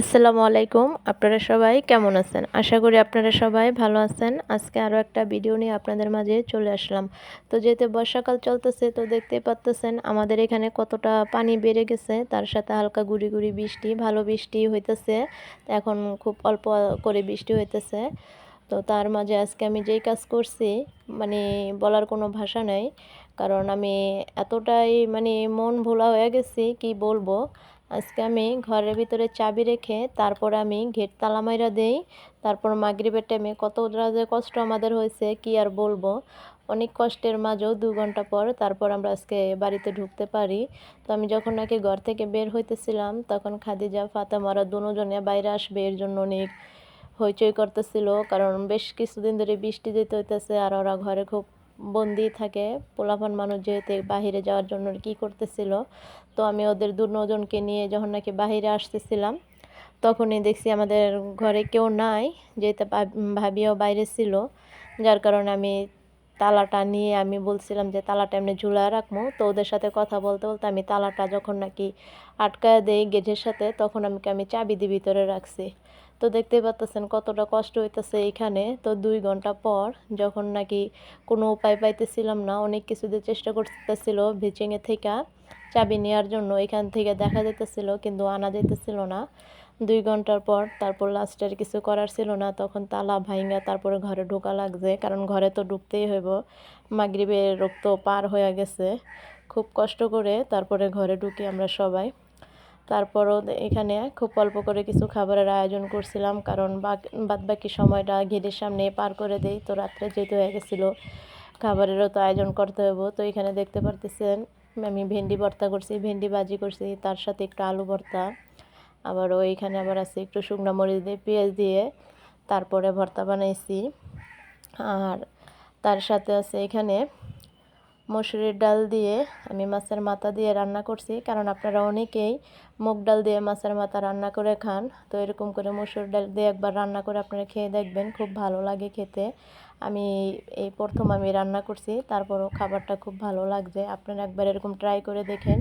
আসসালামু আলাইকুম। আপনারা সবাই কেমন আছেন? আশা করি আপনারা সবাই ভালো আছেন। আজকে আরও একটা ভিডিও নিয়ে আপনাদের মাঝে চলে আসলাম। তো যেহেতু বর্ষাকাল চলতেছে, তো দেখতেই পাচ্তেছেন আমাদের এখানে কতটা পানি বেড়ে গেছে। তার সাথে হালকা গুড়ি গুড়ি বৃষ্টি, ভালো বৃষ্টি হইতেছে। এখন খুব অল্প করে বৃষ্টি হইতেছে। তো তার মাঝে আজকে আমি যেই কাজ করছি মানে বলার কোনো ভাষা নেই। কারণ আমি এতটাই মানে মন ভোলা হয়ে গেছি, কি বলব? আজকে আমি ঘরের ভিতরে চাবি রেখে তারপর আমি ঘেট তালা মাইরা দেই। তারপর মাগরিবের টাইমে কত যে কষ্ট আমাদের হয়েছে, কি আর বলব? অনেক কষ্টের মাঝেও দু ঘণ্টা পর তারপর আমরা আজকে বাড়িতে ঢুকতে পারি। তো আমি যখন নাকি ঘর থেকে বের হইতেছিলাম, তখন খাদিজা, ফাতেমারা দুজনে বাইরে আসবে, এর জন্য অনেক হইচই করতেছিল। কারণ বেশ কিছুদিন ধরে বৃষ্টি যেতে হইতেছে আর ওরা ঘরে খুব বন্দি থাকে। পোলাপান মানুষ যেহেতু বাহিরে যাওয়ার জন্য কি করতেছিল, তো আমি ওদের দু নজনকে নিয়ে যখন নাকি বাহিরে আসতেছিলাম, তখনই দেখছি আমাদের ঘরে কেউ নাই, যেহেতু ভাবিও বাইরে ছিল। যার কারণে আমি তালাটা নিয়ে আমি বলছিলাম যে তালাটা এমনি ঝুলা রাখব তো ওদের সাথে কথা বলতে বলতে আমি তালাটা যখন নাকি আটকায় দেই গেটের সাথে, তখন আমি আমি চাবি দিয়ে ভিতরে রাখছি। তো দেখতেই পাচ্তেছেন কতটা কষ্ট হইতেছে এখানে। তো দুই ঘণ্টা পর যখন নাকি কোনো উপায় পাইতেছিলাম না, অনেক কিছু দিয়ে চেষ্টা করতেছিল ভিচিংয়ে থেকে চাবি নেওয়ার জন্য। এখান থেকে দেখা যেতেছিল কিন্তু আনা যেতেছিল না। দুই ঘণ্টার পর তারপর লাস্টের কিছু করার ছিল না। তখন তালা ভাইঙ্গা তারপরে ঘরে ঢোকা লাগছে। কারণ ঘরে তো ঢুকতেই হইব। মাগরিবের রক্ত পার হয়ে গেছে। খুব কষ্ট করে তারপরে ঘরে ঢুকি আমরা সবাই। তারপরও এখানে খুব অল্প করে কিছু খাবারের আয়োজন করছিলাম, কারণ বাদ বাকি সময়টা ঘেরের সামনে পার করে দেই। তো রাত্রে যেতে হয়ে গেছিল, খাবারেরও তো আয়োজন করতে হব তো এখানে দেখতে পারতেছেন, আমি ভেন্ডি ভর্তা করছি, ভেন্ডি ভাজি করছি, তার সাথে একটু আলু ভর্তা। আবার ওইখানে আবার আছে একটু শুকনো মরিচ দিয়ে, পেঁয়াজ দিয়ে তারপরে ভর্তা বানাইছি। আর তার সাথে আছে এখানে মসুরির ডাল দিয়ে আমি মাছের মাথা দিয়ে রান্না করছি, কারণ আপনারা অনেকেই মুগ ডাল দিয়ে মাছের মাথা রান্না করে খান। তো এরকম করে মসুর ডাল দিয়ে একবার রান্না করে আপনারা খেয়ে দেখবেন, খুব ভালো লাগে খেতে। আমি এই প্রথম আমি রান্না করছি, তারপরও খাবারটা খুব ভালো লাগছে। আপনারা একবার এরকম ট্রাই করে দেখেন।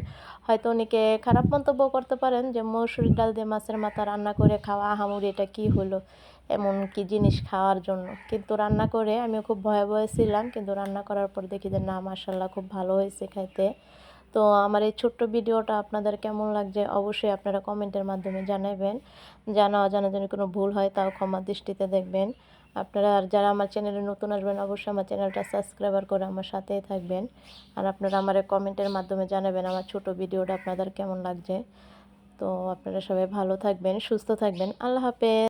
হয়তো অনেকে খারাপ মন্তব্য করতে পারেন যে, মসুর ডাল দিয়ে মাছের মাথা রান্না করে খাওয়া, আহামুরি এটা কী হলো? এমন কি জিনিস খাওয়ার জন্য। কিন্তু রান্না করে আমি খুব ভয়ে ভয়ে ছিলাম, কিন্তু রান্না করার পর দেখি যে, না মাসাল্লাহ খুব ভালো হয়েছে খাইতে তো আমার এই ছোট্ট ভিডিওটা আপনাদের কেমন লাগছে অবশ্যই আপনারা কমেন্টের মাধ্যমে জানাবেন। জানা অজানা যেন কোনো ভুল হয়, তাও ক্ষমা দৃষ্টিতে দেখবেন। আপনারা আর যারা আমার চ্যানেলে নতুন আসবেন, অবশ্যই আমার চ্যানেলটা সাবস্ক্রাইবার করে আমার সাথেই থাকবেন। আর আপনারা আমার কমেন্টের মাধ্যমে জানাবেন আমার ছোট ভিডিওটা আপনাদের কেমন লাগছে। তো আপনারা সবাই ভালো থাকবেন, সুস্থ থাকবেন। আল্লাহ হাফেজ।